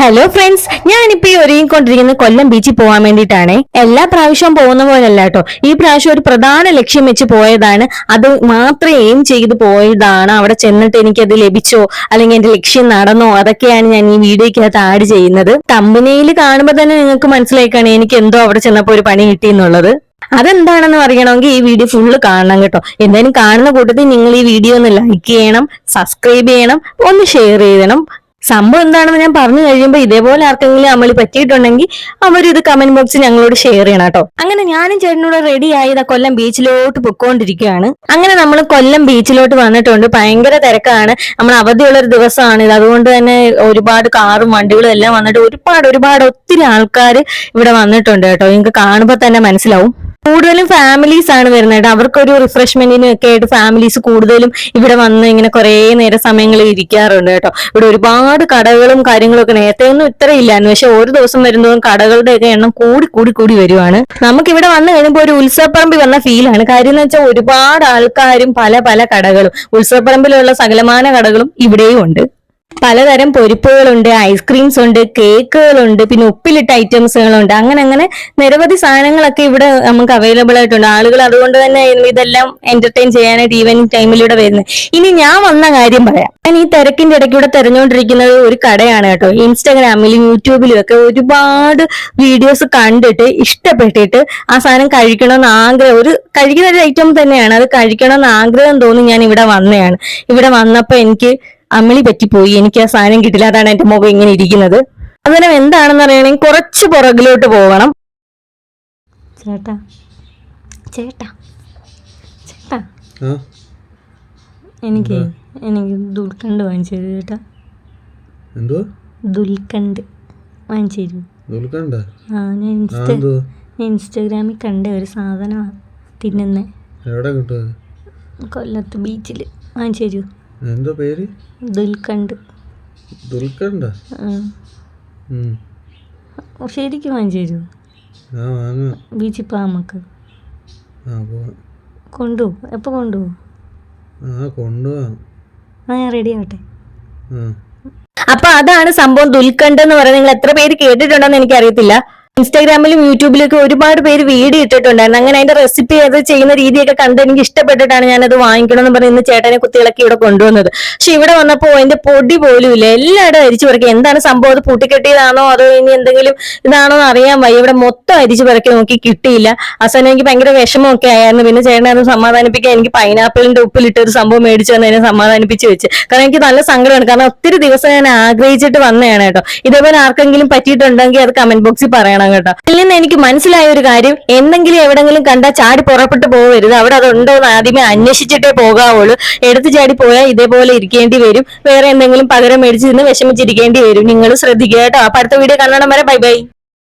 Hello friends ഞാനിപ്പോ ഈ ഒരുങ്ങിക്കൊണ്ടിരിക്കുന്നത് കൊല്ലം ബീച്ചിൽ പോകാൻ വേണ്ടിയിട്ടാണ്. എല്ലാ പ്രാവശ്യവും പോകുന്ന പോലെയല്ല കേട്ടോ. ഈ പ്രാവശ്യം ഒരു പ്രധാന ലക്ഷ്യം വെച്ച് പോയതാണ്. അത് മാത്രം എയിം ചെയ്ത് പോയതാണ്. അവിടെ ചെന്നിട്ട് എനിക്കത് ലഭിച്ചോ? അല്ലെങ്കിൽ എന്റെ ലക്ഷ്യം നടന്നോ? അതൊക്കെയാണ് ഞാൻ ഈ വീഡിയോക്കകത്ത് ആഡ് ചെയ്യുന്നത്. കമ്പനിയിൽ കാണുമ്പോൾ തന്നെ നിങ്ങൾക്ക് മനസ്സിലാക്കാണ് എനിക്ക് എന്തോ അവിടെ ചെന്നപ്പോ ഒരു പണി കിട്ടി എന്നുള്ളത്. അതെന്താണെന്ന് പറയണമെങ്കിൽ ഈ വീഡിയോ ഫുള്ള് കാണണം കേട്ടോ. എന്തായാലും കാണുന്ന കൂട്ടത്തിൽ നിങ്ങൾ ഈ വീഡിയോ ഒന്ന് ലൈക്ക് ചെയ്യണം സബ്സ്ക്രൈബ് ചെയ്യണം ഒന്ന് ഷെയർ ചെയ്യണം. സംഭവം എന്താണെന്ന് ഞാൻ പറഞ്ഞു കഴിയുമ്പോൾ ഇതേപോലെ ആർക്കെങ്കിലും അമളി പറ്റിയിട്ടുണ്ടെങ്കിൽ അവരിത് കമന്റ് ബോക്സിൽ ഞങ്ങളോട് ഷെയർ ചെയ്യണം കേട്ടോ. അങ്ങനെ ഞാനും ചേട്ടനോട് റെഡി ആയത് കൊല്ലം ബീച്ചിലോട്ട് പൊക്കോണ്ടിരിക്കുകയാണ് അങ്ങനെ നമ്മൾ കൊല്ലം ബീച്ചിലോട്ട് വന്നിട്ടുണ്ട്. ഭയങ്കര തിരക്കാണ്. നമ്മൾ അവധിയുള്ള ഒരു ദിവസമാണ് ഇത്. അതുകൊണ്ട് തന്നെ ഒരുപാട് കാറും വണ്ടികളും എല്ലാം വന്നിട്ട് ഒരുപാട് ഒരുപാട് ഒത്തിരി ആൾക്കാർ ഇവിടെ വന്നിട്ടുണ്ട് കേട്ടോ. നിങ്ങൾക്ക് കാണുമ്പോൾ തന്നെ മനസ്സിലാവും. കൂടുതലും ഫാമിലീസ് ആണ് വരുന്നത്. അവർക്കൊരു റിഫ്രഷ്മെന്റിനും ഒക്കെ ആയിട്ട് ഫാമിലീസ് കൂടുതലും ഇവിടെ വന്ന് ഇങ്ങനെ കുറേ നേരം സമയങ്ങളിൽ ഇരിക്കാറുണ്ട് കേട്ടോ. ഇവിടെ ഒരുപാട് കടകളും കാര്യങ്ങളും ഒക്കെ നേരത്തെ ഒന്നും ഇത്ര ഇല്ലായിരുന്നു. പക്ഷെ ഒരു ദിവസം വരുന്നതും കടകളുടെ ഒക്കെ എണ്ണം കൂടി കൂടി കൂടി വരുവാണ്. നമുക്ക് ഇവിടെ വന്നു കഴിയുമ്പോൾ ഒരു ഉത്സവപ്പറമ്പിൽ വന്ന ഫീലാണ് കാര്യം എന്ന് വെച്ചാൽ ഒരുപാട് ആൾക്കാരും പല പല കടകളും. ഉത്സവപ്പറമ്പിലുള്ള സകലമാന കടകളും ഇവിടെയും ഉണ്ട്. പലതരം പൊരിപ്പുകളുണ്ട് ഐസ്ക്രീംസ് ഉണ്ട് കേക്കുകളുണ്ട് പിന്നെ ഉപ്പിലിട്ട ഐറ്റംസുകളുണ്ട് അങ്ങനെ അങ്ങനെ നിരവധി സാധനങ്ങളൊക്കെ ഇവിടെ നമുക്ക് അവൈലബിൾ ആയിട്ടുണ്ട്. ആളുകൾ അതുകൊണ്ട് തന്നെ ഇതെല്ലാം എന്റർടൈൻ ചെയ്യാനായിട്ട് ഈവനിങ് ടൈമിലൂടെ വരുന്നത്. ഇനി ഞാൻ വന്ന കാര്യം പറയാം. ഞാൻ ഈ തിരക്കിന്റെ ഇടയ്ക്കൂടെ തെരഞ്ഞുകൊണ്ടിരിക്കുന്നത് ഒരു കടയാണ് കേട്ടോ. ഇൻസ്റ്റാഗ്രാമിലും യൂട്യൂബിലും ഒക്കെ ഒരുപാട് വീഡിയോസ് കണ്ടിട്ട് ഇഷ്ടപ്പെട്ടിട്ട് ആ സാധനം കഴിക്കണമെന്ന് ആഗ്രഹം. ഒരു കഴിക്കുന്ന ഒരു ഐറ്റം തന്നെയാണ്. അത് കഴിക്കണമെന്ന് ആഗ്രഹം തോന്നി ഞാൻ ഇവിടെ വന്നതാണ് ഇവിടെ വന്നപ്പോൾ എനിക്ക് അമ്മിളി പറ്റിപ്പോയി. എനിക്ക് ആ സാധനം കിട്ടില്ല. അതാണ് എന്റെ മുഖം ഇങ്ങനെ ഇരിക്കുന്നത്. അങ്ങനെ എന്താണെന്ന് അറിയണമെങ്കിൽ കുറച്ച് പുറകിലോട്ട് പോകണം. ചേട്ടാ. ചേട്ടാ. ചേട്ടാ. എനിക്ക് എനിക്ക് ദുൽഖണ്ട് വാങ്ങിച്ചു തരൂ ചേട്ടാ. എന്തോ ദുൽഖണ്ട് വാങ്ങിച്ചു തരൂ. ദുൽഖണ്ട ആ ഞാൻ ഇൻസ്റ്റാ ഇൻസ്റ്റ ഇൻസ്റ്റാഗ്രാമിൽ കണ്ട ഒരു സാധനമാണ് തിന്നുന്നത് എവിടെ കിട്ടുന്നത് കൊല്ലത്ത് ബീച്ചിൽ വാങ്ങിച്ചു തരൂ. എന്തോ പേര്? ദുൽഖണ്ഡ്. ദുൽഖണ്ഡ. ശരിക്കും വാങ്ങാം. ബീച്ചിൽ പോവാം നമുക്ക് ആ പോവാം. കൊണ്ടുപോകും എപ്പോൾ കൊണ്ടുപോകും ആ ഞാൻ റെഡി ആവട്ടെ. അപ്പൊ അതാണ് സംഭവം ദുൽഖണ്ഡ് എന്ന് പറയുന്നത്. നിങ്ങൾ എത്ര പേര് കേട്ടിട്ടുണ്ടെന്ന് എനിക്കറിയത്തില്ല. ഇൻസ്റ്റാഗ്രാമിലും യൂട്യൂബിലൊക്കെ ഒരുപാട് പേര് വീഡിയോ ഇട്ടിട്ടുണ്ടായിരുന്നു. അങ്ങനെ അതിന്റെ റെസിപ്പി അത് ചെയ്യുന്ന രീതിയൊക്കെ കണ്ട് എനിക്ക് ഇഷ്ടപ്പെട്ടിട്ടാണ് ഞാനത് വാങ്ങിക്കണം എന്ന് പറഞ്ഞ് ഇന്ന് ചേട്ടനെ കുത്തികളൊക്കെ ഇവിടെ കൊണ്ടുവന്നത്. പക്ഷെ ഇവിടെ വന്നപ്പോ അതിന്റെ പൊടി പോലും ഇല്ല. എല്ലായിടും അരിച്ചു പിറക്കി. എന്താണ് സംഭവം? അത് പൂട്ടിക്കെട്ടിയതാണോ? അതോ ഇനി എന്തെങ്കിലും ഇതാണോ അറിയാൻ വയ്യ. ഇവിടെ മൊത്തം അരിച്ചു പിറക്കി നോക്കി കിട്ടിയില്ല. അവസാനം എനിക്ക് ഭയങ്കര വിഷമമൊക്കെ ആയിരുന്നു. പിന്നെ ചേട്ടനെ അത് സമാധാനിപ്പിക്കാൻ എനിക്ക് പൈനാപ്പിളിന്റെ ഉപ്പിലിട്ട് ഒരു സംഭവം മേടിച്ചു തന്നെ എന്നെ സമാധാനിപ്പിച്ച് വെച്ച്. കാരണം എനിക്ക് നല്ല സങ്കടമാണ്. കാരണം ഒത്തിരി ദിവസം ഞാൻ ആഗ്രഹിച്ചിട്ട് വന്നതാണ് കേട്ടോ. ഇതേപോലെ ആർക്കെങ്കിലും പറ്റിയിട്ടുണ്ടെങ്കിൽ അത് കമന്റ് ബോക്സിൽ പറയണം. കേട്ടോ. ഇതിൽ നിന്ന് എനിക്ക് മനസ്സിലായ ഒരു കാര്യം എന്തെങ്കിലും എവിടെങ്കിലും കണ്ടാൽ ചാടി പുറപ്പെട്ടു പോകരുത് അവിടെ അതുണ്ടോ എന്ന് ആദ്യമേ അന്വേഷിച്ചിട്ടേ പോകാവുള്ളൂ. എടുത്തു ചാടി പോയാൽ ഇതേപോലെ ഇരിക്കേണ്ടി വരും. വേറെ എന്തെങ്കിലും പകരം മേടിച്ച് നിന്ന് വിഷമിച്ചിരിക്കേണ്ടി വരും. നിങ്ങൾ ശ്രദ്ധിക്കുക കേട്ടോ. അപ്പൊ അടുത്ത വീഡിയോ കാണണം വരെ ബൈ ബൈ.